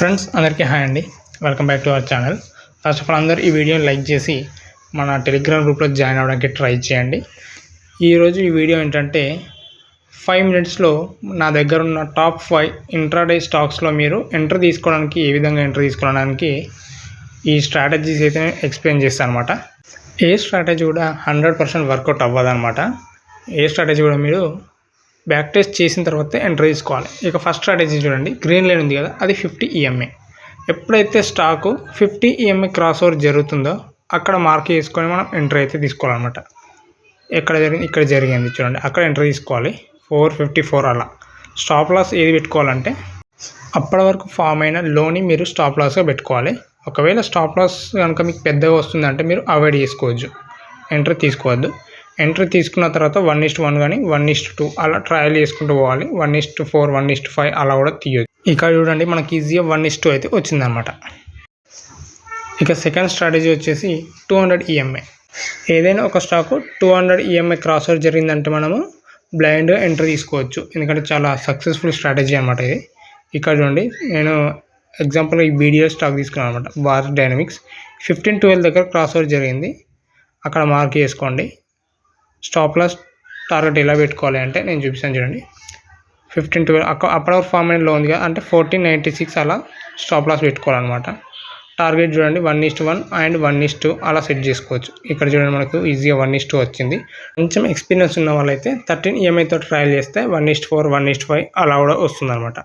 Friends అందరికీ hi అండి. Welcome back to our channel. First of all అందరూ ఈ వీడియోని లైక్ చేసి మన టెలిగ్రామ్ గ్రూప్లో జాయిన్ అవ్వడానికి ట్రై చేయండి. ఈరోజు ఈ వీడియో ఏంటంటే ఫైవ్ మినిట్స్లో నా దగ్గర ఉన్న టాప్ ఫైవ్ ఇంట్రాడే స్టాక్స్లో మీరు ఎంటర్ తీసుకోవడానికి ఏ విధంగా ఎంటర్ తీసుకోవడానికి ఈ స్ట్రాటజీస్ అయితే ఎక్స్ప్లెయిన్ చేస్తాను అనమాట ఏ స్ట్రాటజీ కూడా హండ్రెడ్ పర్సెంట్ వర్కౌట్ అవ్వదన్నమాట. ఏ స్ట్రాటజీ కూడా మీరు బ్యాక్ టెస్ట్ చేసిన తర్వాత ఎంటర్ తీసుకోవాలి ఇక ఫస్ట్ స్ట్రాటజీ చూడండి. గ్రీన్ లైన్ ఉంది కదా అది ఫిఫ్టీ ఈఎంఏ ఎప్పుడైతే stock fifty EMA cross over జరుగుతుందో అక్కడ మార్క్ చేసుకొని మనం ఎంటర్ అయితే తీసుకోవాలన్నమాట. ఎక్కడ జరిగింది? ఇక్కడ జరిగింది చూడండి. అక్కడ ఎంటర్ తీసుకోవాలి. ఫోర్ ఫిఫ్టీ ఫోర్ అలా. స్టాప్ లాస్ ఏది పెట్టుకోవాలంటే అప్పటి వరకు ఫామ్ అయిన లోని మీరు స్టాప్ లాస్గా పెట్టుకోవాలి. ఒకవేళ స్టాప్ లాస్ కనుక మీకు పెద్దగా వస్తుందంటే మీరు అవాయిడ్ చేసుకోవచ్చు. ఎంటర్ తీసుకోవద్దు. ఎంట్రీ తీసుకున్న తర్వాత వన్ ఇస్ట్ వన్ కానీ వన్ ఇస్ట్ టూ అలా ట్రయల్ చేసుకుంటూ పోవాలి. One is to four one is to five అలా కూడా తీయొచ్చు. ఇక్కడ చూడండి మనకి ఈజీగా వన్ ఇస్ట్ టూ అయితే వచ్చిందనమాట ఇక సెకండ్ స్ట్రాటజీ వచ్చేసి టూ హండ్రెడ్ ఈఎంఐ ఏదైనా ఒక stock two hundred EMI cross over జరిగిందంటే మనము బ్లైండ్గా ఎంట్రీ తీసుకోవచ్చు. ఎందుకంటే చాలా సక్సెస్ఫుల్ స్ట్రాటజీ అనమాట ఇది. ఇక్కడ చూడండి నేను ఎగ్జాంపుల్ ఈ బీడియో స్టాక్ తీసుకున్నాను అనమాట బార్ డైనమిక్స్ ఫిఫ్టీన్ ట్వెల్వ్ దగ్గర క్రాస్ ఓవర్ జరిగింది. అక్కడ మార్క్ చేసుకోండి. స్టాప్ లాస్ టార్గెట్ ఎలా పెట్టుకోవాలి అంటే నేను చూపిస్తాను చూడండి. ఫిఫ్టీన్ ట్వెల్వ్ అక్కడ ఫార్మ్ ఫామ్లో ఉంది కదా అంటే ఫోర్టీన్ నైంటీ సిక్స్ అలా స్టాప్ లాస్ పెట్టుకోవాలన్నమాట. టార్గెట్ చూడండి one is to one and one is to two అలా సెట్ చేసుకోవచ్చు. ఇక్కడ చూడండి మనకు ఈజీగా వన్ ఇస్ టూ వచ్చింది. కొంచెం ఎక్స్పీరియన్స్ ఉన్న వాళ్ళైతే థర్టీన్ ఈఎంఐతో ట్రయల్ చేస్తే one is to four one is to five అలా కూడా వస్తుంది అనమాట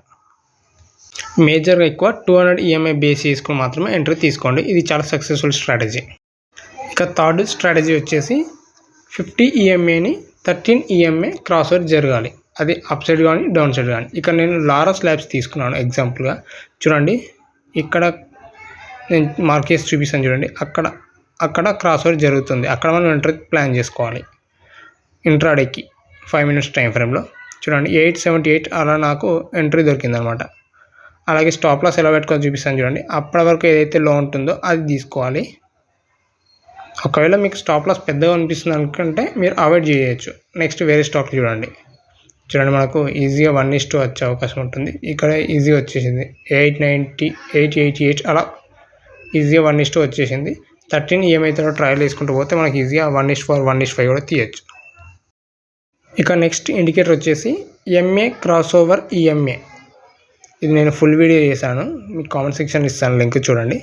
మేజర్గా ఎక్కువ టూ హండ్రెడ్ ఈఎంఐ బేస్ చేసుకుని మాత్రమే ఎంట్రీ తీసుకోండి. ఇది చాలా సక్సెస్ఫుల్ స్ట్రాటజీ ఇక థర్డ్ స్ట్రాటజీ వచ్చేసి ఫిఫ్టీ ఈఎంఏని థర్టీన్ ఈఎంఏ క్రాస్ ఓవర్ జరగాలి. అది అప్ సైడ్ కానీ డౌన్ సైడ్ కానీ ఇక్కడ నేను లారస్ ల్యాబ్స్ తీసుకున్నాను ఎగ్జాంపుల్గా చూడండి ఇక్కడ నేను మార్కేస్ చూపిస్తాను చూడండి. అక్కడ అక్కడ క్రాస్ ఓవర్ జరుగుతుంది. అక్కడ మనం ఎంట్రీ ప్లాన్ చేసుకోవాలి. ఇంట్రాడేకి ఫైవ్ మినిట్స్ టైం ఫ్రేమ్లో చూడండి ఎయిట్ సెవెంటీ ఎయిట్ అలా నాకు ఎంట్రీ దొరికిందనమాట. అలాగే స్టాప్ లాస్ ఎలా పెట్టుకోవాలి చూపిస్తాను చూడండి. అప్పటి వరకు ఏదైతే లో ఉంటుందో అది తీసుకోవాలి. ఒకవేళ మీకు స్టాప్ లాస్ పెద్దగా అనిపిస్తుంది అనుకుంటే మీరు అవాయిడ్ చేయొచ్చు. నెక్స్ట్ వేరే స్టాక్ చూడండి. చూడండి మనకు ఈజీగా వన్ ఇస్ టూ వచ్చే అవకాశం ఉంటుంది. ఇక్కడ ఈజీగా వచ్చేసింది. Eight ninety eight eighty eight అలా ఈజీగా వన్ ఇస్ టూ వచ్చేసింది. థర్టీన్ ఈఎంఐతో ట్రయల్ వేసుకుంటూ పోతే మనకి ఈజీగా one is four one is five కూడా తీయచ్చు. ఇక నెక్స్ట్ ఇండికేటర్ వచ్చేసి ఎంఏ క్రాస్ ఓవర్ ఈఎంఏ ఇది నేను ఫుల్ వీడియో చేశాను. మీకు కామెంట్ సెక్షన్ ఇస్తాను లింక్ చూడండి.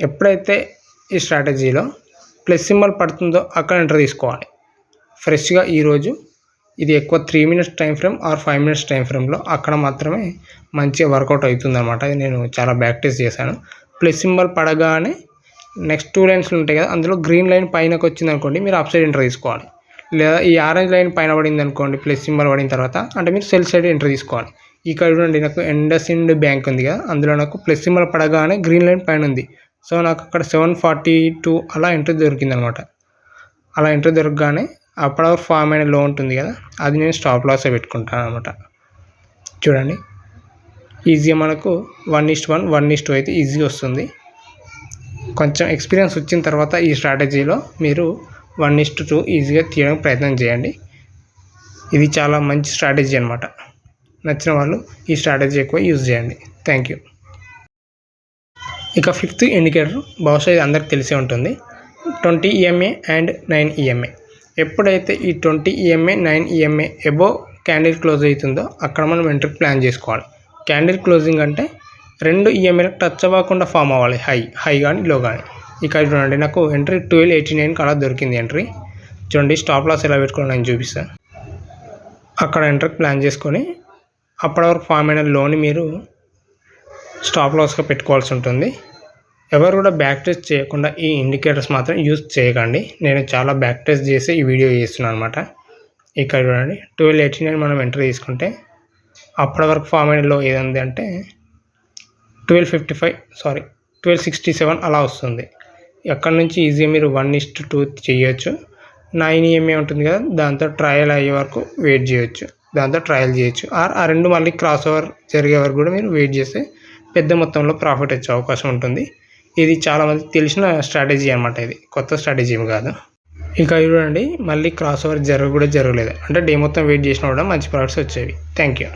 ఎప్పుడైతే ఈ స్ట్రాటజీలో ప్లస్ సింబల్ పడుతుందో అక్కడ ఎంటర్ తీసుకోవాలి. ఫ్రెష్గా ఈరోజు ఇది ఎక్కువ three minutes time frame or five minutes time ఫ్రేమ్లో అక్కడ మాత్రమే మంచిగా వర్కౌట్ అవుతుందన్నమాట. అది నేను చాలా ప్రాక్టీస్ చేశాను. ప్లస్ సింబల్ పడగానే నెక్స్ట్ టూ లైన్స్లు ఉంటాయి కదా అందులో గ్రీన్ లైన్ పైనకి వచ్చింది అనుకోండి మీరు అప్ సైడ్ ఎంటర్ తీసుకోవాలి. లేదా ఈ ఆరెంజ్ లైన్ పైన పడింది అనుకోండి ప్లస్ సింబల్ పడిన తర్వాత అంటే మీరు సెల్ సైడ్ ఎంటర్ తీసుకోవాలి. ఇక్కడ చూడండి నాకు ఎండసిండ్ బ్యాంక్ ఉంది కదా అందులో నాకు ప్లస్ సింబల్ పడగానే గ్రీన్ లైన్ పైన ఉంది. సో నాకు అక్కడ సెవెన్ ఫార్టీ టూ అలా ఎంట్రీ దొరికింది అనమాట అలా ఎంట్రీ దొరకగానే అప్పటివరకు ఫామ్ అయిన లో ఉంటుంది కదా అది నేను స్టాప్ లాస్ పెట్టుకుంటాను అనమాట చూడండి ఈజీగా మనకు one is to one one is to two అయితే ఈజీ వస్తుంది. కొంచెం ఎక్స్పీరియన్స్ వచ్చిన తర్వాత ఈ స్ట్రాటజీలో మీరు వన్ ఈస్ట్ టూ ఈజీగా తీయడానికి ప్రయత్నం చేయండి. ఇది చాలా మంచి స్ట్రాటజీ అనమాట. నచ్చిన వాళ్ళు ఈ స్ట్రాటజీ ఎక్కువ యూజ్ చేయండి. Thank you. ఇక ఫిఫ్త్ ఇండికేటర్ బహుశా ఇది అందరికి తెలిసే ఉంటుంది. Twenty EMA and nine EMA. ఎప్పుడైతే ఈ twenty EMA nine EMA above candle close అవుతుందో అక్కడ మనం ఎంట్రీ ప్లాన్ చేసుకోవాలి. క్యాండిల్ క్లోజింగ్ అంటే రెండు ఈఎంఏలకు టచ్ అవ్వకుండా ఫామ్ అవ్వాలి. హై హై కానీ లో కానీ ఇక్కడ చూడండి నాకు ఎంట్రీ ట్వెల్వ్ ఎయిటీ నైన్కి అలా దొరికింది ఎంట్రీ. చూడండి స్టాప్ లాస్ ఎలా పెట్టుకోవాలి నేను చూపిస్తాను అక్కడ ఎంట్రీ ప్లాన్ చేసుకొని అప్పటి వరకు ఫామ్ అయిన లోన్ మీరు స్టాప్ లాస్గా పెట్టుకోవాల్సి ఉంటుంది. ఎవరు కూడా బ్యాక్ టెస్ట్ చేయకుండా ఈ ఇండికేటర్స్ మాత్రం యూజ్ చేయకండి. నేను చాలా బ్యాక్ టెస్ట్ చేసి ఈ వీడియో చేస్తున్నాను అనమాట ఇక్కడ చూడండి ట్వెల్వ్ ఎయిటీ నైన్ మనం ఎంటర్ తీసుకుంటే అప్పటి వరకు ఫామ్ అయిన ఏదంది అంటే twelve fifty five sorry twelve sixty seven అలా వస్తుంది. ఎక్కడి నుంచి ఈజీగా మీరు వన్ ఇస్ట్ టూ చేయొచ్చు. నైన్ ఈఎంఏ ఉంటుంది కదా దాంతో ట్రయల్ అయ్యే వరకు వెయిట్ చేయొచ్చు. దాంతో ట్రయల్ చేయొచ్చు. ఆర్ ఆ రెండు మళ్ళీ క్రాస్ ఓవర్ జరిగే వరకు కూడా మీరు వెయిట్ చేస్తే పెద్ద మొత్తంలో ప్రాఫిట్ వచ్చే అవకాశం ఉంటుంది. ఇది చాలామంది తెలిసిన స్ట్రాటజీ అనమాట ఇది. కొత్త స్ట్రాటజీ కాదు. ఇక చూడండి మళ్ళీ క్రాస్ ఓవర్ జరగ కూడా జరగలేదు. అంటే డే మొత్తం వెయిట్ చేసినా కూడా మంచి ప్రాఫిట్స్ వచ్చేవి. Thank you